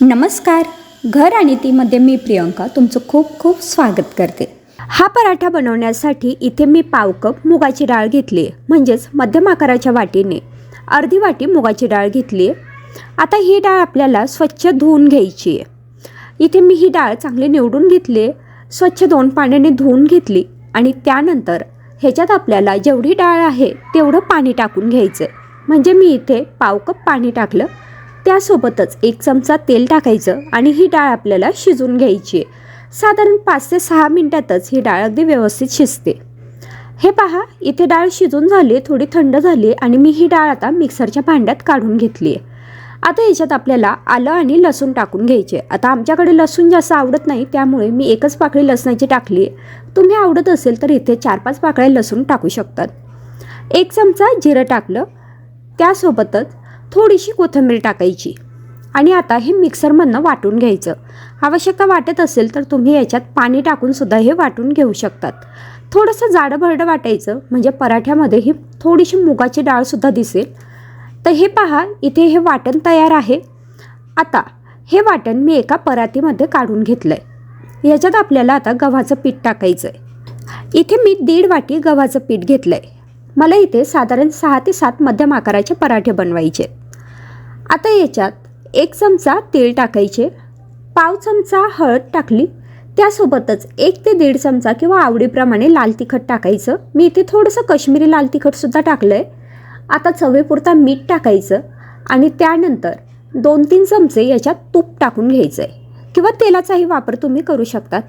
नमस्कार. घर आणि तीमध्ये मी प्रियंका तुमचं खूप खूप स्वागत करते. हा पराठा बनवण्यासाठी इथे मी पाव कप मुगाची डाळ घेतली आहे. म्हणजेच मध्यम आकाराच्या वाटीने अर्धी वाटी मुगाची डाळ घेतली आहे. आता ही डाळ आपल्याला स्वच्छ धुवून घ्यायची आहे. इथे मी ही डाळ चांगली निवडून घेतली आहे. स्वच्छ दोन पाण्याने धुवून घेतली आणि त्यानंतर ह्याच्यात आपल्याला जेवढी डाळ आहे तेवढं पाणी टाकून घ्यायचं आहे म्हणजे मी इथे पाव कप पाणी टाकलं. त्यासोबतच एक चमचा तेल टाकायचं आणि ही डाळ आपल्याला शिजून घ्यायची. आहे साधारण पाच ते सहा मिनटातच ही डाळ अगदी व्यवस्थित शिजते. हे पहा इथे डाळ शिजून झाली थोडी थंड झाली आणि मी ही डाळ आता मिक्सरच्या भांड्यात काढून घेतली. आहे आता याच्यात आपल्याला आलं आणि लसूण टाकून घ्यायचे. आता आमच्याकडे लसूण जास्त आवडत नाही त्यामुळे मी एकच पाकळी लसणाची टाकली. आहे तुम्ही आवडत असेल तर इथे चार पाच पाकळ्या लसूण टाकू शकतात. एक चमचा जिरं टाकलं. त्यासोबतच थोडीशी कोथिंबीर टाकायची. आणि आता हे मिक्सरमधनं वाटून घ्यायचं. आवश्यकता वाटत असेल तर तुम्ही याच्यात पाणी टाकूनसुद्धा हे वाटून घेऊ शकतात. थोडंसं जाडं भरडं वाटायचं म्हणजे पराठ्यामध्ये ही थोडीशी मुगाची डाळसुद्धा दिसेल. तर हे पहा इथे हे वाटण तयार आहे. आता हे वाटण मी एका परातीमध्ये काढून घेतलं आहे याच्यात आपल्याला आता गव्हाचं पीठ टाकायचं आहे इथे मी दीड वाटी गव्हाचं पीठ घेतलं आहे मला इथे साधारण सहा ते सात मध्यम आकाराचे पराठे बनवायचे आता याच्यात एक चमचा तेल टाकायचे. पाव चमचा हळद टाकली. त्यासोबतच एक ते दीड चमचा किंवा आवडीप्रमाणे लाल तिखट टाकायचं. मी इथे थोडंसं काश्मीरी लाल तिखटसुद्धा टाकलं आहे आता चवेपुरता मीठ टाकायचं आणि त्यानंतर दोन तीन चमचे याच्यात तूप टाकून घ्यायचं आहे किंवा तेलाचाही वापर तुम्ही करू शकतात.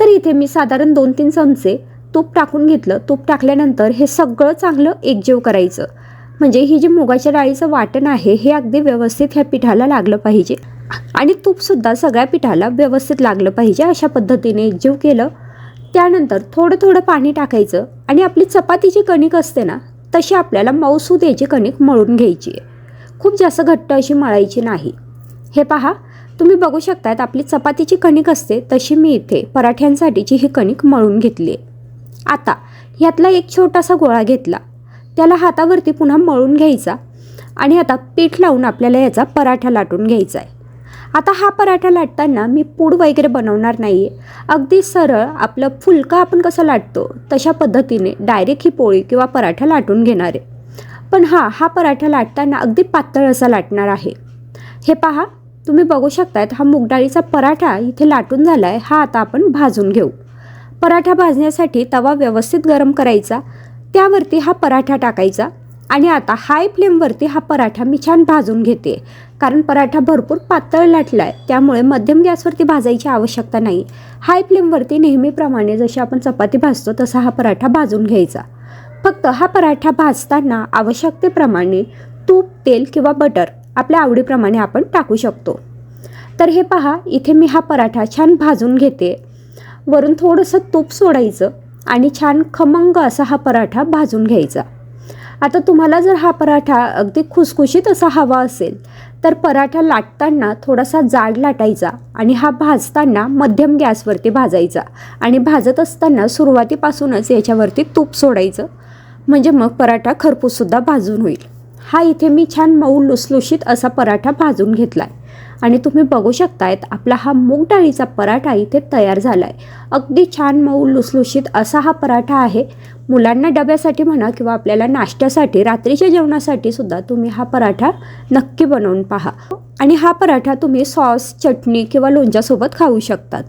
तर इथे मी साधारण दोन तीन चमचे तूप टाकून घेतलं. तूप टाकल्यानंतर हे सगळं चांगलं एकजीव करायचं. म्हणजे ही जी मुगाच्या डाळीचं वाटण आहे हे अगदी व्यवस्थित ह्या पिठाला लागलं पाहिजे. आणि तूपसुद्धा सगळ्या पिठाला व्यवस्थित लागलं पाहिजे अशा पद्धतीने एकजीव केलं. त्यानंतर थोडं थोडं पाणी टाकायचं आणि आपली चपातीची कणिक असते ना तशी आपल्याला मऊसूद याची कणिक मळून घ्यायची आहे. खूप जास्त घट्ट अशी मळायची नाही. हे पहा तुम्ही बघू शकतात आपली चपातीची कणिक असते तशी मी इथे पराठ्यांसाठीची ही कणिक मळून घेतली आहे. आता ह्यातला एक छोटासा गोळा घेतला. त्याला हातावरती पुन्हा मळून घ्यायचा आणि आता पीठ लावून आपल्याला याचा पराठा लाटून घ्यायचा आहे. आता हा पराठा लाटताना मी पूड वगैरे बनवणार नाही आहे अगदी सरळ आपलं फुलका आपण कसं लाटतो तशा पद्धतीने डायरेक्ट ही पोळी किंवा पराठा लाटून घेणार आहे. पण हां हा पराठा लाटताना अगदी पातळ असा लाटणार आहे. हे पहा तुम्ही बघू शकतात हा मुगडाळीचा पराठा इथे लाटून झाला आहे हा आता आपण भाजून घेऊ. पराठा भाजण्यासाठी तवा व्यवस्थित गरम करायचा. त्यावरती हा पराठा टाकायचा आणि आता हाय फ्लेमवरती हा पराठा मी छान भाजून घेते. कारण पराठा भरपूर पातळ लाटला आहे त्यामुळे मध्यम गॅसवरती भाजायची आवश्यकता नाही. हाय फ्लेमवरती नेहमीप्रमाणे जशी आपण चपाती भाजतो तसा हा पराठा भाजून घ्यायचा. फक्त हा पराठा भाजताना आवश्यकतेप्रमाणे तूप तेल किंवा बटर आपल्या आवडीप्रमाणे आपण टाकू शकतो. तर हे पहा इथे मी हा पराठा छान भाजून घेते. वरून थोडंसं तूप सोडायचं. आणि छान खमंग असा हा पराठा भाजून घ्यायचा. आता तुम्हाला जर हा पराठा अगदी खुसखुशीत असा हवा असेल तर पराठा लाटताना थोडासा जाड लाटायचा आणि हा भाजताना मध्यम गॅसवरती भाजायचा आणि भाजत असताना सुरुवातीपासूनच याच्यावरती तूप सोडायचं. म्हणजे मग पराठा खरपूससुद्धा भाजून होईल. हा इथे मी छान मऊ लुसलुशीत असा पराठा भाजून घेतला आहे आणि तुम्ही बघू शकतायत आपला हा मूग डाळीचा पराठा इथे तयार झाला आहे अगदी छान मऊ लुसलुशीत असा हा पराठा आहे. मुलांना डब्यासाठी म्हणा किंवा आपल्याला नाश्त्यासाठी रात्रीच्या जेवणासाठी सुद्धा तुम्ही हा पराठा नक्की बनवून पहा. आणि हा पराठा तुम्ही सॉस चटणी किंवा लोणच्यासोबत खाऊ शकतात.